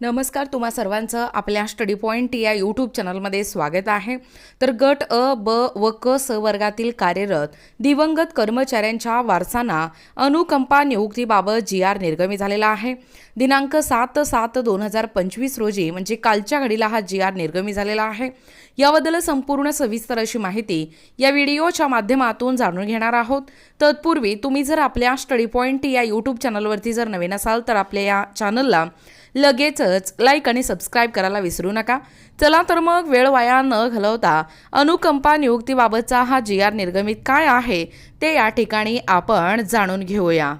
नमस्कार तुम्हा सर्वांचं आपल्या स्टडी पॉईंट या यूट्यूब चॅनलमध्ये स्वागत आहे. तर गट अ ब व क स वर्गातील कार्यरत दिवंगत कर्मचाऱ्यांच्या वारसांना अनुकंपा नियुक्तीबाबत जी आर निर्गमी झालेला आहे. दिनांक सात सात दोन हजार पंचवीस रोजी म्हणजे कालच्या घडीला हा जी आर निर्गमी झालेला आहे. याबद्दल संपूर्ण सविस्तर अशी माहिती या व्हिडिओच्या माध्यमातून जाणून घेणार आहोत. तत्पूर्वी तुम्ही जर आपल्या स्टडी पॉईंट या यूट्यूब चॅनलवरती जर नवीन असाल तर आपल्या या चॅनलला लगेचच लाईक आणि सबस्क्राईब करायला विसरू नका. चला तर मग वेळ वाया न घालवता अनुकंपा नियुक्तीबाबतचा हा जी आर निर्गमित काय आहे ते या ठिकाणी आपण जाणून घेऊया.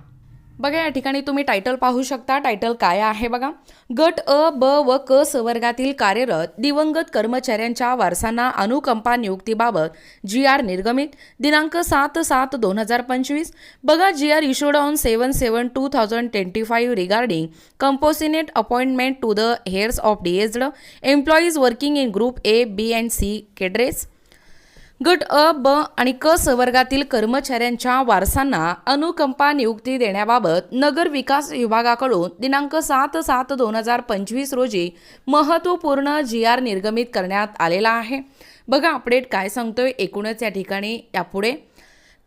बघा या ठिकाणी तुम्ही टायटल पाहू शकता. टायटल काय आहे बघा? गट अ ब व क स वर्गातील कार्यरत दिवंगत कर्मचाऱ्यांच्या वारसांना अनुकंपा नियुक्तीबाबत जी आर निर्गमित. दिनांक सात सात दोन हजार पंचवीस. बघा G R issued on seven seven two thousand twenty five regarding compassionate appointment to the heirs of deceased employees working in group A B and C cadres गट अ ब आणि क स वर्गातील कर्मचाऱ्यांच्या वारसांना अनुकंपा नियुक्ती देण्याबाबत नगर विकास विभागाकडून दिनांक सात सात दोन हजार पंचवीस रोजी महत्त्वपूर्ण जी आर निर्गमित करण्यात आलेला आहे. बघा अपडेट काय सांगतोय एकूणच या ठिकाणी. यापुढे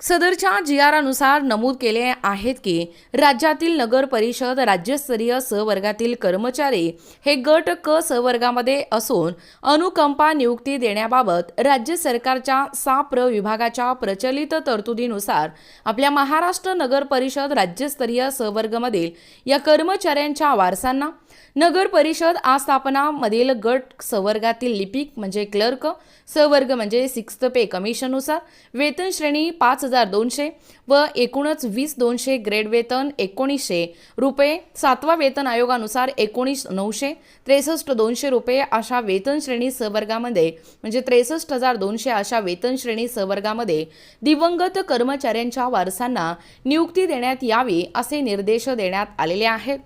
सदरच्या जी आरानुसार नमूद केले आहेत की राज्यातील नगर परिषद राज्यस्तरीय स वर्गातील कर्मचारी हे गट क सवर्गामध्ये असून अनुकंपा नियुक्ती देण्याबाबत राज्य सरकारच्या सा प्र विभागाच्या प्रचलित तरतुदीनुसार आपल्या महाराष्ट्र नगर परिषद राज्यस्तरीय सवर्गमधील या कर्मचाऱ्यांच्या वारसांना नगर परिषद आस्थापनामधील गट सवर्गातील लिपिक म्हणजे क्लर्क सवर्ग म्हणजे सिक्स्थ पे कमिशननुसार वेतन श्रेणी पाच हजार दोनशे व एकूणच वीस दोनशे ग्रेड वेतन एकोणीसशे रुपये. सातवा वेतन आयोगानुसार एकोणीस नऊशे त्रेसष्ट दोनशे रुपये अशा वेतन श्रेणी सवर्गामध्ये म्हणजे त्रेसष्ट हजार दोनशे अशा वेतन श्रेणी सवर्गामध्ये दिवंगत कर्मचाऱ्यांच्या वारसांना नियुक्ती देण्यात यावी असे निर्देश देण्यात आलेले आहेत.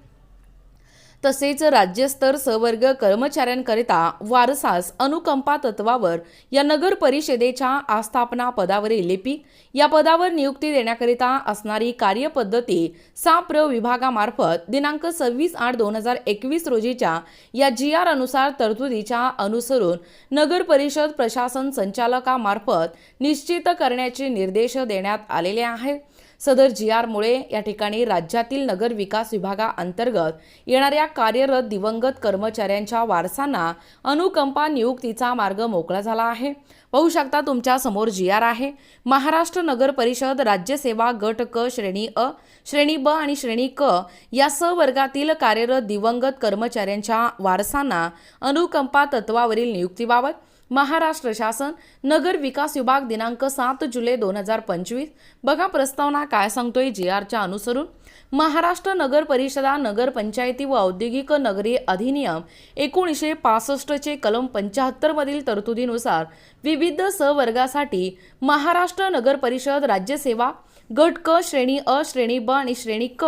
तसेच राज्यस्तर सवर्ग कर्मचाऱ्यांकरिता वारसास अनुकंपा तत्वावर या नगर परिषदेच्या आस्थापना पदावरील लिपिक या पदावर नियुक्ती देण्याकरिता असणारी कार्यपद्धती सा प्र विभागामार्फत दिनांक सव्वीस आठ दोन हजार एकवीस रोजीच्या या जी आर अनुसार तरतुदीच्या अनुसरून नगर परिषद प्रशासन संचालकामार्फत निश्चित करण्याचे निर्देश देण्यात आलेले आहेत. सदर जी आरमुळे या ठिकाणी राज्यातील नगर विकास विभागाअंतर्गत येणाऱ्या कार्यरत दिवंगत कर्मचाऱ्यांच्या वारसांना अनुकंपा नियुक्तीचा मार्ग मोकळा झाला आहे. पाहू शकता तुमच्यासमोर जी आर आहे. महाराष्ट्र नगर परिषद राज्यसेवा गट क श्रेणी अ श्रेणी ब आणि श्रेणी क या स वर्गातील कार्यरत दिवंगत कर्मचाऱ्यांच्या वारसांना अनुकंपा तत्वावरील नियुक्तीबाबत महाराष्ट्र शासन नगर विकास विभाग दिनांक सात जुलै दोन हजार पंचवीस. बघा प्रस्तावना काय सांगतोय जी आरच्या अनुसरून. महाराष्ट्र नगर परिषदा नगरपंचायती व औद्योगिक नगरी अधिनियम एकोणीसशे पासष्टचे कलम पंच्याहत्तरमधील तरतुदीनुसार विविध सवर्गासाठी महाराष्ट्र नगर परिषद राज्यसेवा गट क श्रेणी अ श्रेणी ब आणि श्रेणी क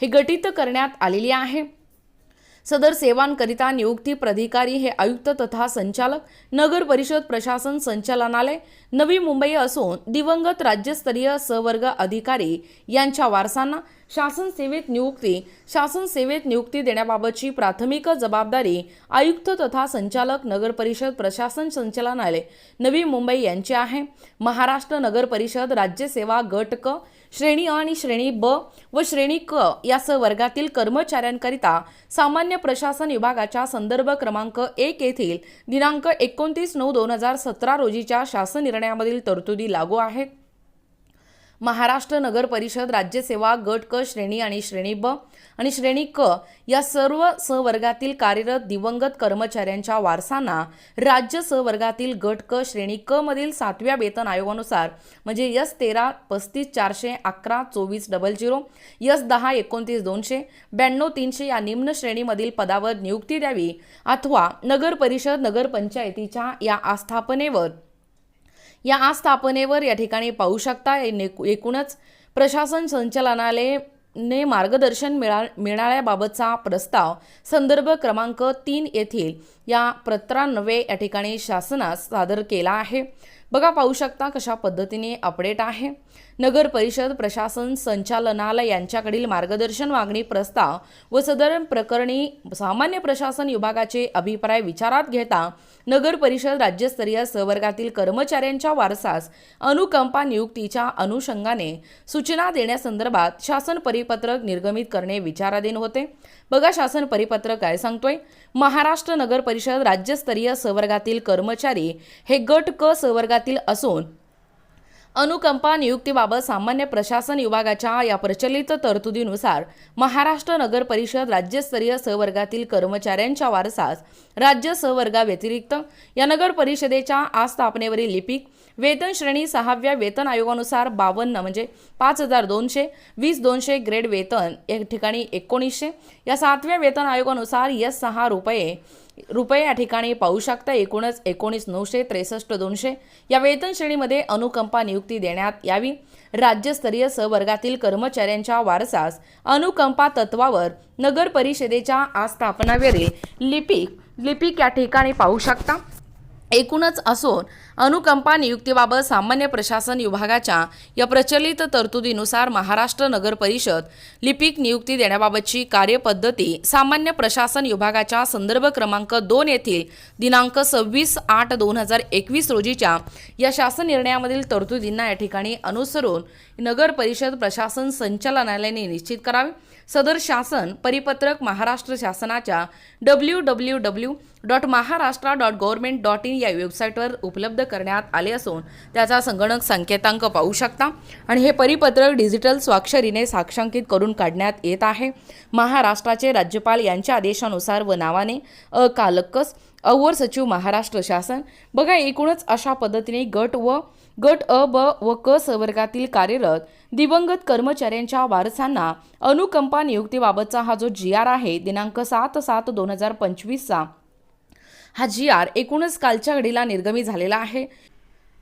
हे गटित करण्यात आलेली आहे. सदर सेवांकरिता नियुक्ती प्राधिकारी हे आयुक्त तथा संचालक नगर परिषद प्रशासन संचालनालय नवी मुंबई असून दिवंगत राज्यस्तरीय सवर्ग अधिकारी यांच्या वारसांना शासन सेवेत नियुक्ती शासन सेवेत नियुक्ती देण्याबाबतची प्राथमिक जबाबदारी आयुक्त तथा संचालक नगर परिषद प्रशासन संचालनालय नवी मुंबई यांची आहे. महाराष्ट्र नगर परिषद राज्यसेवा गट क श्रेणी अ आणि श्रेणी ब व श्रेणी क या वर्गातील कर्मचाऱ्यांकरिता सामान्य प्रशासन विभागाच्या संदर्भ क्रमांक एक येथील दिनांक एकोणतीस नऊ दोन हजार सतरा रोजीच्या शासन निर्णयामधील तरतुदी लागू आहेत महाराष्ट्र नगर परिषद राज्यसेवा गट क श्रेणी आणि श्रेणी ब आणि श्रेणी क या सर्व सहवर्गातील कार्यरत दिवंगत कर्मचाऱ्यांच्या वारसांना राज्य सहवर्गातील गट क श्रेणी क मधील सातव्या वेतन आयोगानुसार म्हणजे यस तेरा पस्तीस चारशे अकरा चोवीस डबल झिरो यस दहा एकोणतीस दोनशे ब्याण्णव तीनशे या निम्न श्रेणीमधील पदावर नियुक्ती द्यावी अथवा नगर परिषद नगरपंचायतीच्या या आस्थापनेवर या आस्थापनेवर या ठिकाणी पाहू शकता एकूणच प्रशासन संचालनालय ने मार्गदर्शन मिळा मिळाल्याबाबतचा प्रस्ताव संदर्भ क्रमांक तीन येथील या पत्रान्वये या ठिकाणी शासनास सादर केला आहे. बघा पाहू शकता कशा पद्धतीने अपडेट आहे. नगर परिषद प्रशासन संचालनालय यांच्याकडील मार्गदर्शन मागणी प्रस्ताव व सदर प्रकरणी सामान्य प्रशासन विभागाचे अभिप्राय विचारात घेता नगर परिषद राज्यस्तरीय सहवर्गातील कर्मचाऱ्यांच्या वारसास अनुकंपा नियुक्तीच्या अनुषंगाने सूचना देण्यासंदर्भात शासन परिपत्रक निर्गमित करणे विचाराधीन होते. बघा शासन परिपत्रक काय सांगतोय. महाराष्ट्र नगर परिषद राज्यस्तरीय सहवर्गातील कर्मचारी हे गट क सहवर्गातील असून अनुकंपा नियुक्तीबाबत सामान्य प्रशासन विभागाच्या या प्रचलित तरतुदीनुसार महाराष्ट्र नगर परिषद राज्यस्तरीय सहवर्गातील कर्मचाऱ्यांच्या वारसास राज्य सहवर्गाव्यतिरिक्त या नगर परिषदेच्या आस्थापनेवरील लिपिक वेतन श्रेणी सहाव्या वेतन आयोगानुसार बावन्न म्हणजे पाच हजार दोनशे वीस दोनशे ग्रेड वेतन एक ठिकाणी एकोणीसशे या सातव्या वेतन आयोगानुसार यस सहा रुपये रुपये या ठिकाणी पाहू शकता. एकूणच एकोणीस नऊशे त्रेसष्ट दोनशे. या वेतन श्रेणीमध्ये अनुकंपा नियुक्ती देण्यात यावी. राज्यस्तरीय सहवर्गातील कर्मचाऱ्यांच्या वारसास अनुकंपा तत्वावर नगर परिषदेच्या आस्थापनावेळी लिपिक लिपिक या ठिकाणी पाहू शकता. एकूणच असून अनुकंपा नियुक्तीबाबत सामान्य प्रशासन विभागाच्या या प्रचलित तरतुदीनुसार महाराष्ट्र नगर परिषद लिपिक नियुक्ती देण्याबाबतची कार्यपद्धती सामान्य प्रशासन विभागाच्या संदर्भ क्रमांक दोन येथील दिनांक सव्वीस आठ दोन हजार एकवीस रोजीच्या या शासन निर्णयामधील तरतुदींना या ठिकाणी अनुसरून नगर परिषद प्रशासन संचालनालयाने निश्चित करावे. सदर शासन परिपत्रक महाराष्ट्र शासनाच्या W W W dot Maharashtra dot government dot in या वेबसाईटवर उपलब्ध करण्यात आले असून त्याचा संगणक संकेतांक पाहू शकता. आणि हे परिपत्रक डिजिटल स्वाक्षरीने साक्षांकित करून काढण्यात येत आहे. महाराष्ट्राचे राज्यपाल यांच्या आदेशानुसार व नावाने अ कालक्कस अवर सचिव महाराष्ट्र शासन. बघा एकूणच अशा पद्धतीने गट व गट अ ब व क संवर्गातील कार्यरत दिवंगत कर्मचाऱ्यांच्या वारसांना अनुकंपा नियुक्तीबाबतचा हा जो जी आर आहे दिनांक सात सात दोन हजार पंचवीसचा हा जी आर एकूणच कालच्या घडीला निर्गमी झालेला आहे.